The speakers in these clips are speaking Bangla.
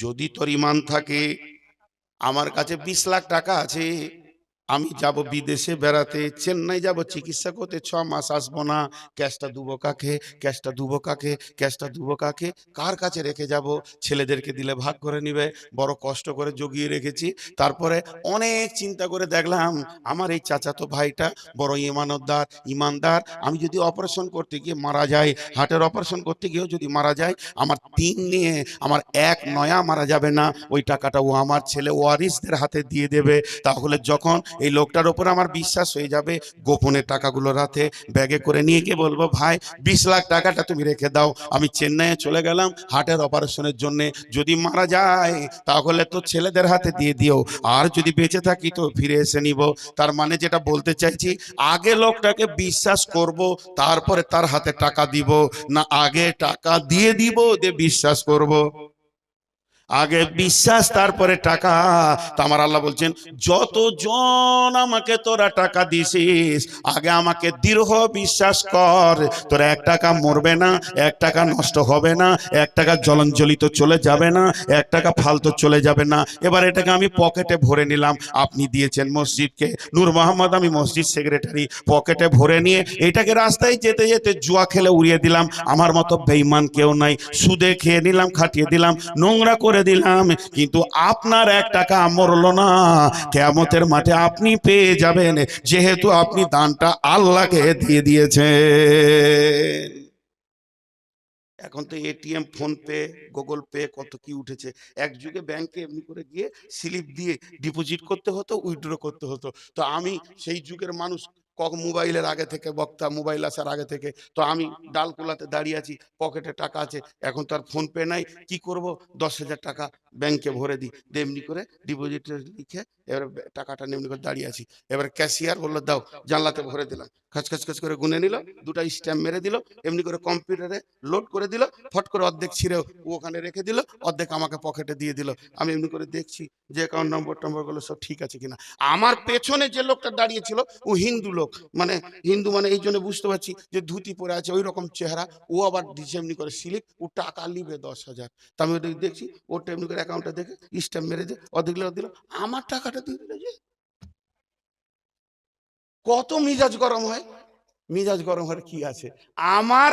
যদি তোর ইমান থাকে আমার কাছে বিশ লাখ টাকা আছে আমি যাব বিদেশে বেড়াতে, চেন্নাই যাব চিকিৎসা করতে, ছ মাস আসব না। ক্যাশটা দুবো কাকে ক্যাশটা দুবো কাকে ক্যাশটা দুবো কাকে কার কাছে রেখে যাব? ছেলেদেরকে দিলে ভাগ করে নিবে। বড় কষ্ট করে জগিয়ে রেখেছি। তারপরে অনেক চিন্তা করে দেখলাম, আমার এই চাচাতো ভাইটা বড় ইমানদার ইমানদার। আমি যদি অপারেশন করতে গিয়ে মারা যাই, হার্টের অপারেশন করতে গিয়েও যদি মারা যায় আমার তিন নিয়ে আমার এক নয়া মারা যাবে না। ওই টাকাটা ও আমার ছেলে ওয়ারিসদের হাতে দিয়ে দেবে। তাহলে যখন এই লোকটার ওপর আমার বিশ্বাস হয়ে যাবে। গোপনে টাকাগুলো রাতে ব্যাগে করে নিয়ে গিয়ে বলব, ভাই, বিশ লাখ টাকাটা তুমি রেখে দাও। আমি চেন্নাইয়ে চলে গেলাম হার্টের অপারেশনের জন্য। যদি মারা যায়, তাহলে তো ছেলেদের হাতে দিয়ে দিও। আর যদি বেঁচে থাকি তো ফিরে এসে নিব। তার মানে যেটা বলতে চাইছি, আগে লোকটাকে বিশ্বাস করব, তারপরে তার হাতে টাকা দিব। না, আগে টাকা দিয়ে দিব দিয়ে বিশ্বাস করব। আগে বিশ্বাস, তারপরে টাকা। আমার আল্লাহ বলছেন, যতজন আমাকে তোরা টাকা দিছিস, আগে আমাকে দৃঢ় বিশ্বাস কর। তোরা এক টাকা মরবে না, এক টাকা নষ্ট হবে না, এক টাকা জলঞ্জলিত চলে যাবে না, এক টাকা ফালতু চলে যাবে না। এবার এটাকে আমি পকেটে ভরে নিলাম। আপনি দিয়েছেন মসজিদকে। নূর মোহাম্মদ, আমি মসজিদ সেক্রেটারি, পকেটে ভরে নিয়ে এটাকে রাস্তায় যেতে যেতে জুয়া খেলে উড়িয়ে দিলাম। আমার মতো বেইমান কেউ নাই। সুদে খেয়ে নিলাম, খাটিয়ে দিলাম। নোংরা করে দিলাম, কিন্তু আপনার এক টাকা মরলো না। কেমতের মাঠে আপনি পেয়ে যাবেন, যেহেতু আপনি দানটা আল্লাহকে দিয়ে দিয়েছেন। এখন তো ATM PhonePe Google pay, কত কি উঠেছে। এক যুগে ব্যাংকে এমনি করে গিয়ে স্লিপ দিয়ে ডিপোজিট করতে হতো উইথড্র করতে হতো। তো আমি সেই যুগের মানুষ কক মোবাইলের আগে থেকে, বক্তা মোবাইল আসার আগে থেকে। তো আমি ডালকুলাতে দাঁড়িয়ে আছি, পকেটে টাকা আছে, এখন তার আর ফোন পে নাই। কি করব? দশ হাজার টাকা ব্যাংকে ভরে দিই। তেমনি করে ডিপোজিটে লিখে এবার টাকাটা এমনি করে দাঁড়িয়ে আছি। এবার ক্যাশিয়ার বলল, দাও, জানলাতে ভরে দিলাম। খাচ খাচ খাচ করে গুনে নিল, দুটা স্ট্যাম্প মেরে দিল, এমনি করে কম্পিউটারে লোড করে দিল, ফট করে অর্ধেক ছিঁড়ে ওখানে রেখে দিল, অর্ধেক আমাকে পকেটে দিয়ে দিল। আমি এমনি করে দেখছি যে অ্যাকাউন্ট নম্বর টম্বরগুলো সব ঠিক আছে কিনা। আমার পেছনে যে লোকটা দাঁড়িয়ে ছিল, ও হিন্দু লোক। মানে হিন্দু মানে এই জন্য বুঝতে পারছি যে ধুতি পরে আছে, ওই রকম চেহারা। ও আবার দিচ্ছে এমনি করে স্লিপ ও টাকা নিবে দশ হাজার। তা আমি দেখছি, ওটা এমনি করে অ্যাকাউন্টটা দেখে স্ট্যাম্প মেরে দিয়ে অর্ধেক দিল। আমার টাকাটা কত মিজাজ গরম হয়? মিজাজ গরম হওয়ার কি আছে? আমার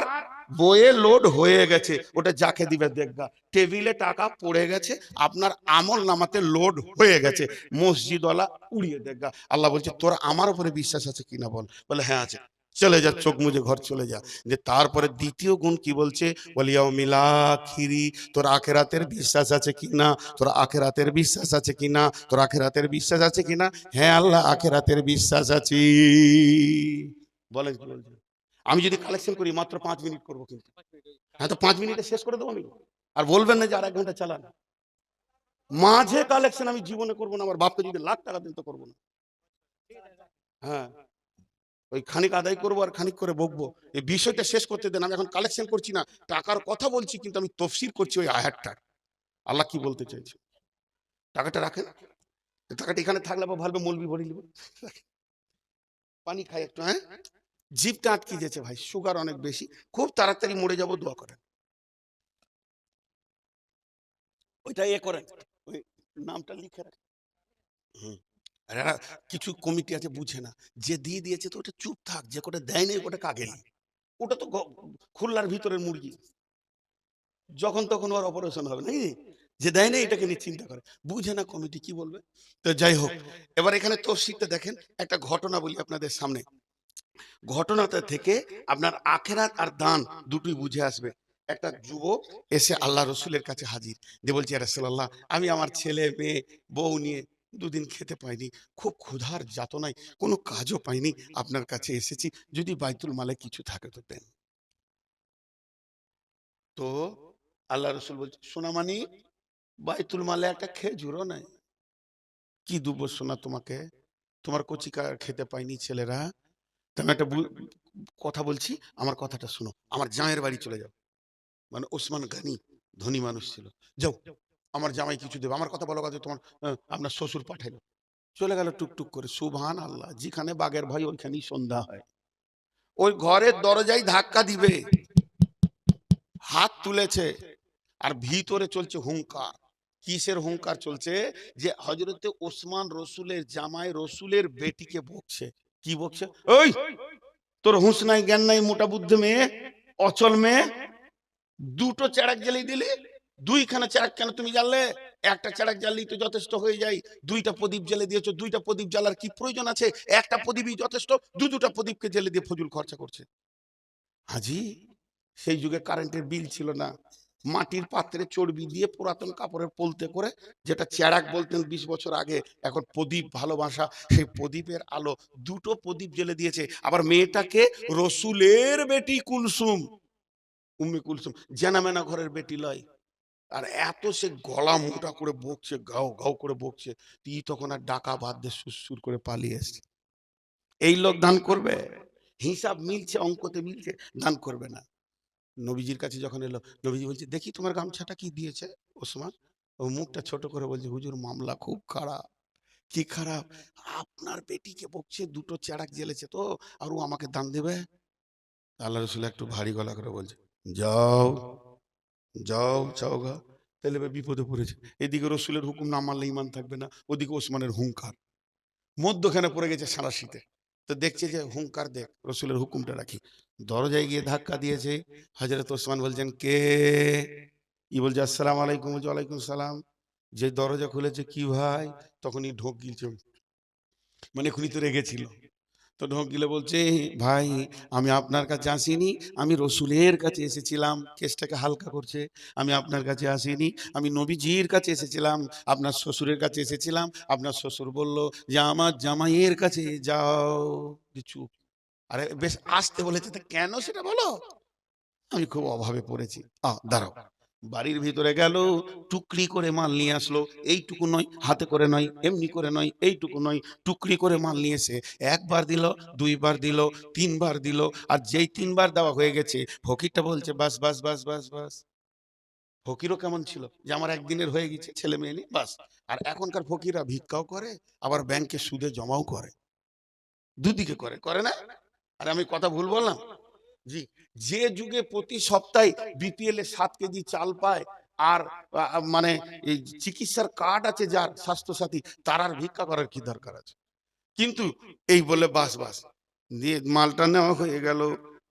বইয়ে লোড হয়ে গেছে, ওটা যাকে দিবে দেখবা। টেবিলে টাকা পড়ে গেছে, আপনার আমল নামাতে লোড হয়ে গেছে। মসজিদওয়ালা উড়িয়ে দেখবা। আল্লাহ বলছে, তোর আমার উপরে বিশ্বাস আছে কিনা বল? বলে হ্যাঁ আছে। চলে যা চোখ মুজে ঘর চলে যা। যে তারপরে দ্বিতীয় গুণ কি বলছে? বলিয়াও মিলা খিরি তোর আখেরাতের বিশ্বাস আছে কি না? তোর আখেরাতের বিশ্বাস আছে কিনা তোর আখেরাতের বিশ্বাস আছে কিনা হ্যাঁ আল্লাহ আখেরাতের বিশ্বাস আছে। বলেন আমি যদি কালেকশন করি মাত্র পাঁচ মিনিট করব কিন্তু। হ্যাঁ তো পাঁচ মিনিটে শেষ করে দেবো আমি? আর বলবেন না যে আর এক ঘণ্টা চালান। মাঝে কালেকশন আমি জীবনে করব না আমার বাপকে যদি লাখ টাকা দিন তো করব না। হ্যাঁ। ওই খানিক আদায় করব আর খানিক করে বকবো। এই বিষয়টা শেষ করতে দেন, আমি এখন কালেকশন করছি না, টাকার কথা বলছি, কিন্তু আমি তফসির করছি ওই আয়াতটা আল্লাহ কি বলতে চাইছে? টাকাটা রাখেন। টাকাটা এখানে থাকলে আবার ভাববে মলবি ভরে নিব। পানি খাই একটু হ্যাঁ? জিভটা আটকে যেছে ভাই সুগার অনেক বেশি। খুব তাড়াতাড়ি মরে যাব, দোয়া করেন। ওইটা এ করেন। ওই নামটা লিখে রাখেন। হুম। আর এরা কিছু কমিটি আছে বুঝে না। যে দিয়ে দিয়েছে তো ওটা চুপ থাক যে কোটা দেয় নাই ওটা কাগে নি ওটা তো খুলনার ভিতরের মুরগি। যখন তখন ওর অপারেশন হবে নাকি? যে দেয় নাই এটাকে নিয়ে চিন্তা করে। বুঝে না কমিটি কি বলবে? তো যাই হোক এবার এখানে তফসিলটা দেখেন একটা ঘটনা বলি আপনাদের সামনে। ঘটনাটা থেকে আপনার আখেরাত আর দান দুটোই বুঝে আসবে। একটা যুবক এসে আল্লাহ রসুলের কাছে হাজির। দিয়ে বলছি আমি আমার ছেলে মেয়ে বউ নিয়ে দুদিন খেতে পাইনি, খুব ক্ষুধার যাতনায় কোনো কাজও পাইনি আপনার কাছে এসেছি, যদি বাইতুল মালে কিছু থাকে তো দেন। তো আল্লাহ রসুল বলছে সোনামানি বাইতুল মালে একটা খেজুরও নাই। কি দুবো সোনা তোমাকে? তোমার কচি কা- খেতে পাইনি ছেলেরা। তা আমি একটা কথা বলছি, আমার কথাটা শোনো, আমার জামাইয়ের বাড়ি চলে যাও। মানে ওসমান গানি, ধনী মানুষ ছিল। যাও। আমার জামাই কিছু দেবে। আমার কথা বলো কথা তোমার আপনার শ্বশুর পাঠাইলো চলে গেল টুকটুক করে। সুবহান আল্লাহ যেখানে বাগের ভাই ওইখানেই সন্ধ্যা হয়। ওই ঘরের দরজায় ধাক্কা দিবে। হাত তুলেছে আর ভিতরে চলছে হুঙ্কার কিসের হুঙ্কার চলছে? যে হজরতে ওসমান রসুলের জামাই রসুলের বেটিকে বকছে। কি বকছে? ওই, তোর হুঁশ নাই, জ্ঞান নাই, মোটা বুদ্ধি মেয়ে, অচল মেয়ে, দুটো চেরাক জ্বালিয়ে দিলি? দুইখানা চেরাক কেন তুমি জ্বাললে, একটা চেরাক জ্বাললেই তো যথেষ্ট হয়ে যায়। দুইটা প্রদীপ জ্বালে দিয়েছ, দুইটা প্রদীপ জ্বালার কি প্রয়োজন আছে? একটা প্রদীপই যথেষ্ট দু দুটা প্রদীপকে জ্বালে দিয়ে ফজুল খরচা করছে। হাজি, সেই যুগে কারেন্টের বিল ছিল না। মাটির পাত্রে চর্বি দিয়ে পুরাতন কাপড়ের পলতে করে, যেটা চেরাক বলতেন বিশ বছর আগে, এখন প্রদীপ ভালোবাসা, সেই প্রদীপের আলো দুটো প্রদীপ জ্বেলে দিয়েছে। আবার মেয়েটাকে রসুলের বেটি কুলসুম, উম্মি কুলসুম, জেনামেনা ঘরের বেটি লয়। আর এত সে গলা মোটা করে বকছে গাও গাও করে বকছে, তুই তখন আর ডাকা বাদ দিয়ে সুর করে পালিয়ে এসছে। এই লোক দান করবে? হিসাব মিলছে, অঙ্কতে মিলছে, দান করবে না। নবীজির কাছে যখন এলো, নবীজি বলছে, দেখি তোমার গামছাটা কি দিয়েছে, ওসমান? ও মুখটা ছোট করে বলছে, হুজুর, মামলা খুব খারাপ, কি খারাপ? আপনার বেটিকে বকছে, দুটো চেরাক জ্বেলেছে তো, আর ও আমাকে দান দেবে? আল্লাহ রসুল একটু ভারী গলা করে বলছে, যাও যাও যাও গা। তাহলে বিপদে পড়েছে এদিকে রসুলের হুকুম না মানলে ইমান থাকবে না, ওদিকে ওসমানের হুঙ্কার। মধ্যখানে পড়ে গেছে সারাশিতে তো দেখছে যে হুঙ্কার দেখ, রসুলের হুকুমটা রাখি। দরজায় গিয়ে ধাক্কা দিয়েছে হজরত ওসমান বলছেন, কে? ই বলছে, আসসালাম আলাইকুম। ওয়ালাইকুম সালাম। যে দরজা খুলেছে, কি ভাই? তখনই ঢোক গিলছে। মানে এখনই তো রেগেছিল তো ঢোক বলছে, ভাই, আমি আপনার কাছে আসিনি, আমি রসুলের কাছে এসেছিলাম, কেসটাকে হালকা করছে, আমি আপনার কাছে আসিনি, আমি নবীজির কাছে এসেছিলাম, আপনার শ্বশুরের কাছে এসেছিলাম, আপনার শ্বশুর বলল যে, আমার জামাইয়ের কাছে যাও। চুপ। আরে বেশ, আসতে বলেছে, তা কেন সেটা বলো? আমি খুব অভাবে পড়েছি। আ দাঁড়াও। বাড়ির ভিতরে গেল, টুকরি করে মাল নিয়ে আসলো। এইটুকু নয়, হাতে করে নয়, এমনি করে নয়, এইটুকু নয়, টুকরি করে মাল নিয়ে এসে একবার দিল, দুইবার দিল, তিনবার দিল, আর যেই তিনবার দেওয়া হয়ে গেছে, ফকিরটা বলছে, বাস বাস বাস বাস বাস। ফকিরও কেমন ছিল যে আমার একদিনের হয়ে গেছে, ছেলে মেয়ে নিয়ে, বাস। আর এখনকার ফকিরা ভিক্ষাও করে, আবার ব্যাংকে সুদে জমাও করে। দুদিকে করে করে না? আর আমি কথা ভুল বললাম? জি, যে যুগে প্রতি সপ্তাহে বিপিএল এ সাত কেজি চাল পায়, আর মানে চিকিৎসার কার্ড আছে যার স্বাস্থ্যসাথী, তার আর ভিক্ষা করার কি দরকার আছে? কিন্তু এই বলে বাস বাস দিয়ে মালটা নেওয়া হয়ে গেল।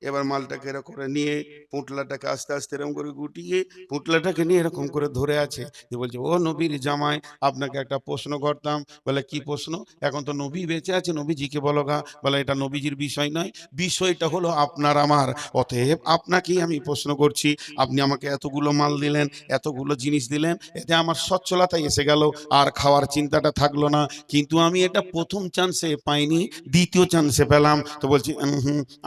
এবার মালটাকে এরকম করে নিয়ে পুঁটলাটাকে আস্তে আস্তে এরকম করে গুটিয়ে পুঁটলাটাকে নিয়ে এরকম করে ধরে আছে। দিয়ে বলছে, ও নবীর জামাই, আপনাকে একটা প্রশ্ন করতাম। বলে, কি প্রশ্ন? এখন তো নবী বেঁচে আছে, নবীজিকে বলো গা। বলে, এটা নবীজির বিষয় নয়, বিষয়টা হলো আপনার আমার। অতএব আপনাকেই আমি প্রশ্ন করছি, আপনি আমাকে এতগুলো মাল দিলেন, এতগুলো জিনিস দিলেন, এতে আমার সচ্ছলতা এসে গেল, আর খাওয়ার চিন্তাটা থাকল না। কিন্তু আমি এটা প্রথম চান্সে পাইনি, দ্বিতীয় চান্সে পেলাম। তো বলছি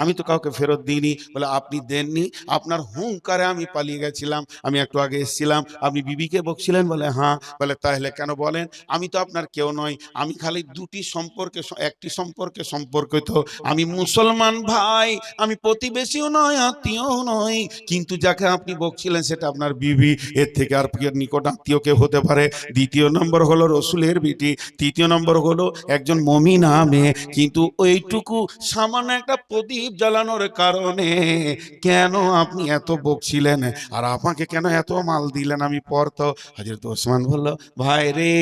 আমি তো কাউকে ফেরত দিইনি। বলে, আপনি দেননি। আপনার হুঙ্কারে আমি পালিয়ে গেছিলাম। আমি একটু আগে এসেছিলাম। আপনি বিবিকে বকছিলেন? বলে হ্যাঁ। বলে, তাহলে কেন বলেন? আমি তো আপনার কেউ নয় আমি খালি দুটি সম্পর্কে একটি সম্পর্কে সম্পর্কিত। আমি মুসলমান ভাই। আমি প্রতিবেশীও নয় আত্মীয়ও নয় কিন্তু যাকে আপনি বকছিলেন সেটা আপনার বিবি। এর থেকে আর নিকট আত্মীয় কেউ হতে পারে? দ্বিতীয় নম্বর হলো রসুলের বিটি। তৃতীয় নম্বর হলো একজন মমিনা মেয়ে কিন্তু ওইটুকু সামান্য একটা প্রদীপ জ্বালানোর কারণে কেন আপনি এত বকছিলেন? আর আমাকে কেন এত মাল দিলেন? আমি পড়তো হাজরত ওসমান বলল, ভাই রে,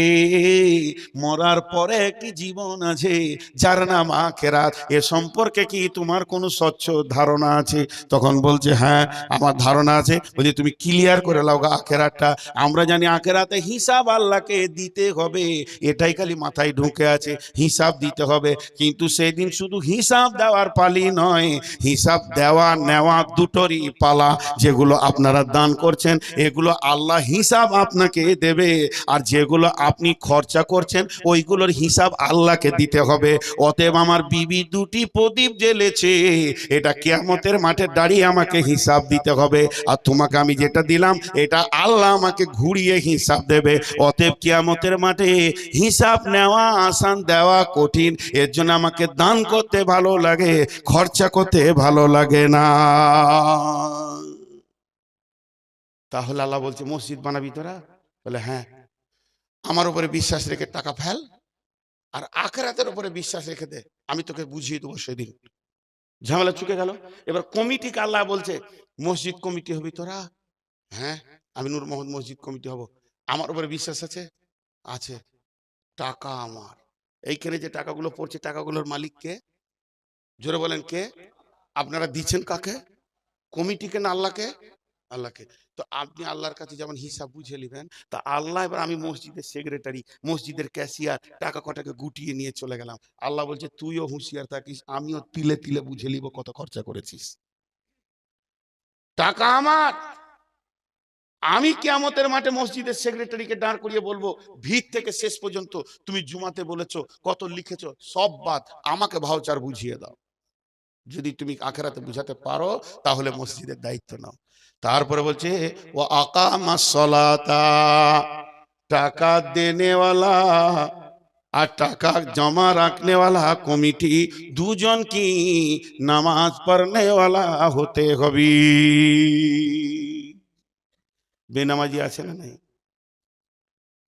মরার পরে একটি জীবন আছে? যার নাম আখেরাত? এ সম্পর্কে কি তোমার কোনো স্বচ্ছ ধারণা আছে? তখন বলছে হ্যাঁ আমার ধারণা আছে। বলছে, তুমি ক্লিয়ার করে লাও গা আখেরাতটা। আমরা জানি আখেরাতে হিসাব আল্লাহকে দিতে হবে। এটাই খালি মাথায় ঢুকে আছে। হিসাব দিতে হবে। কিন্তু সেদিন শুধু হিসাব দেওয়ার পালি নয়, হিসাব দেওয়া নেওয়া দুটোরই পালা যেগুলো আপনারা দান করছেন, এগুলো আল্লাহ হিসাব আপনাকে দেবে। আর যেগুলো আপনি খরচা করছেন, ওইগুলোর হিসাব আল্লাহকে দিতে হবে। অতএব আমার বিবি দুটি প্রদীপ জ্বেলেছে। এটা কেয়ামতের মাঠে দাঁড়িয়ে আমাকে হিসাব দিতে হবে। আর তোমাকে আমি যেটা দিলাম, এটা আল্লাহ আমাকে ঘুরিয়ে হিসাব দেবে। অতএব কেয়ামতের মাঠে হিসাব নেওয়া আসান দেওয়া কঠিন। এর জন্য আমাকে দান করতে ভালো লাগে, খরচা করতে ভালো লাগে না। তাহলে আল্লাহ বলছে, মসজিদ বানাবি তোরা? বলে হ্যাঁ। আমার উপরে বিশ্বাস রেখে টাকা ফেল, আর আখরাতের উপরে বিশ্বাস রেখে দে, আমি তোকে বুঝিয়ে দেবো সেদিন। ঝামেলা চুকে গেল। এবার কমিটিকে আল্লাহ বলছে, মসজিদ কমিটি হবি তোরা? হ্যাঁ আমি নূর মোহাম্মদ মসজিদ কমিটি হব। আমার উপরে বিশ্বাস আছে? আছে। টাকা আমার। এইখানে যে টাকাগুলো পড়ছে, টাকাগুলোর মালিক কে? জোরে বলেন কে? আপনারা দিচ্ছেন কাকে? কমিটিকে না আল্লাহকে? আল্লাহকে। তো আপনি আল্লাহর কাছে যেমন হিসাব বুঝে নেবেন, তা আল্লাহ এবার আমি মসজিদের সেক্রেটারি মসজিদের ক্যাশিয়ার টাকা কটাকে গুটিয়ে নিয়ে চলে গেলাম। আল্লাহ বলছে, তুইও হুঁশিয়ার থাকিস, আমিও তিলে তিলে বুঝে নিব কত খরচা করেছিস। টাকা আমার! আমি কিয়ামতের মাঠে মসজিদের সেক্রেটারিকে দাঁড় করিয়ে বলব, ভিত থেকে শেষ পর্যন্ত তুমি জুমাতে বলেছ, কত লিখেছো, সব বাদ, আমাকে ভাউচার বুঝিয়ে দাও। যদি তুমি আখেরাতে বুঝাতে পারো তাহলে মসজিদের দায়িত্ব নাও। তারপরে বলছে ও আকামা সলাতা। টাকা দেনেওয়ালা আর টাকা জমা রাখনেওয়ালা কমিটি দুজন কি নামাজ পড়নেওয়ালা হতে হবে? বেনামাজি আছে না নাই?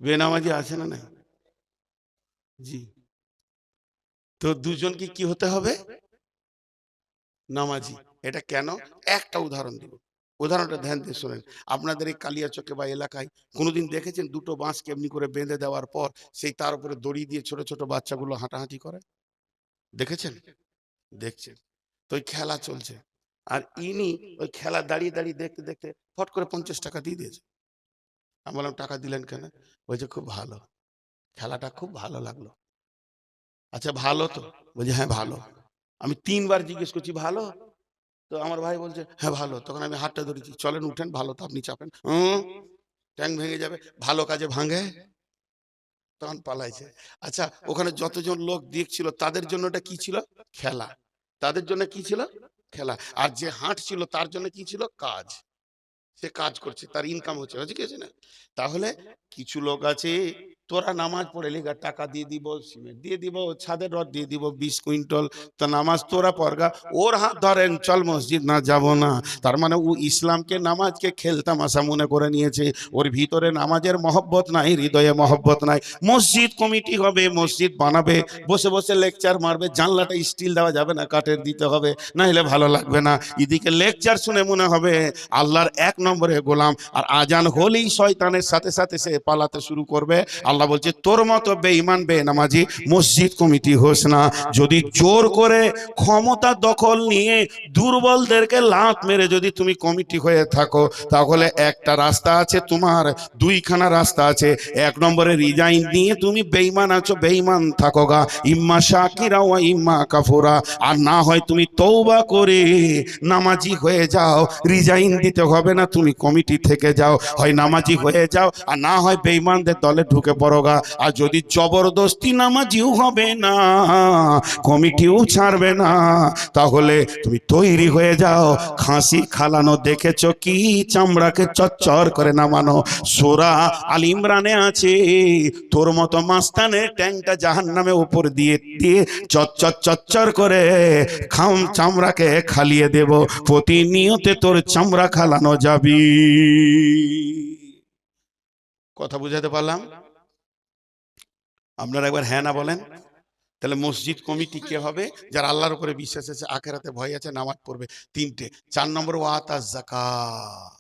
বেনামাজি আছে না নাই? জি। তো দুজন কি কি হতে হবে? নামাজি। এটা কেন? একটা উদাহরণ দিব। উদাহরণটা ধ্যান দিয়ে শোনেন। আপনাদের এই কালিয়াচকে বা এলাকায় কোনোদিন দেখেছেন দুটো বাঁশ কেমনি করে বেঁধে দেওয়ার পর সেই তার উপরে দড়ি দিয়ে ছোট ছোট বাচ্চাগুলো হাঁটাহাঁটি করে? দেখেছেন? দেখছেন। তো ওই খেলা চলছে। আর ইনি ওই খেলা দাঁড়িয়ে দাঁড়িয়ে দেখতে দেখতে ফট করে পঞ্চাশ টাকা দিয়ে দিয়েছে। আমি বললাম, টাকা দিলেন কেন? বলছে, খুব ভালো। খেলাটা খুব ভালো লাগল। আচ্ছা ভালো তো? বলছে হ্যাঁ ভালো। আমি তিনবার জিজ্ঞেস করছি, ভালো? তো আমার ভাই বলছে হ্যাঁ ভালো। তখন আমি হাতটা ধরেছি, চলেন, উঠেন, ভালো, তো আপনি চাপেন। হুম? ট্যাঙ্ক ভেঙে যাবে, ভালো কাজে ভাঙে। তখন পালাইছে। আচ্ছা ওখানে যতজন লোক দেখছিল, তাদের জন্য ওটা কি ছিল? খেলা। তাদের জন্য কি ছিল? খেলা। আর যে হাঁট ছিল, তার জন্য কি ছিল? কাজ। সে কাজ করছে, তার ইনকাম হচ্ছে। না তাহলে কিছু লোক আছে তোরা নামাজ পড়ে লিগা টাকা দিয়ে দিব, সিমেন্ট দিয়ে দিব, ছাদের রড দিয়ে দিব, বিশ কুইন্টল, তা নামাজ তোরা পড়গা। ওর হাত ধরেন, চল মসজিদ না যাব না। তার মানে ও ইসলামকে, নামাজকে খেলতামাশা মনে করে নিয়েছে। ওর ভিতরে নামাজের মহব্বত নাই, হৃদয়ে মহব্বত নাই। মসজিদ কমিটি হবে, মসজিদ বানাবে, বসে বসে লেকচার মারবে, জানলাটা স্টিল দেওয়া যাবে না, কাঠের দিতে হবে না হলে ভালো লাগবে না। এদিকে লেকচার শুনে মনে হবে, আল্লাহর এক নম্বরে গোলাম, আর আজান হলেই শয়তানের সাথে সাথে সে পালাতে শুরু করবে। আল্লাহ বলছে, তোর মতো বেঈমান, বেনামাজি মসজিদ কমিটি হোস না। যদি জোর করে ক্ষমতা দখল নিয়ে দুর্বলদেরকে লাত মেরে যদি তুমি কমিটি হয়ে থাকো, তাহলে একটা রাস্তা আছে তোমার, দুইখানা রাস্তা আছে। এক নম্বরে রিজাইন নিয়ে তুমি বেঈমান আছো, বেঈমান থাকো গা। ইম্মা শাকিরা ওয়া ইম্মা কাফুরা। আর না হয় তুমি তৌবা করে নামাজি হয়ে যাও। রিজাইন দিতে হবে না, তুমি কমিটি থেকে যাও। হয় নামাজি হয়ে যাও, আর না হয় বেঈমানদের দলে ঢুকে পড়ো। গা আর যদি জবরদস্তি নামাজিও হবে না, কমিটিও ছাড়বে না, তাহলে তুমি তৈরি হয়ে যাও। খাসি খালানো দেখেছ কি? চামড়াকে চচ্চর করে নামানো। সোরা আল ইমরানে আছে। তোর মতো মাস্তানের ট্যাংটা জাহান নামে উপর দিয়ে দিয়ে চচ্চর চচ্চর করে খাম চামড়াকে খালিয়ে দেব। প্রতিনিয়তে তোর চামড়া খালানো যাবি। কথা বুঝাতে পারলাম? আপনারা একবার হ্যাঁ না বলেন? তাহলে মসজিদ কমিটি কে হবে? যার আল্লাহর উপরে বিশ্বাস আছে, আখেরাতে ভয় আছে, নামাজ পড়বে। তিনটে। চার নম্বর ওয়াতা জাকাত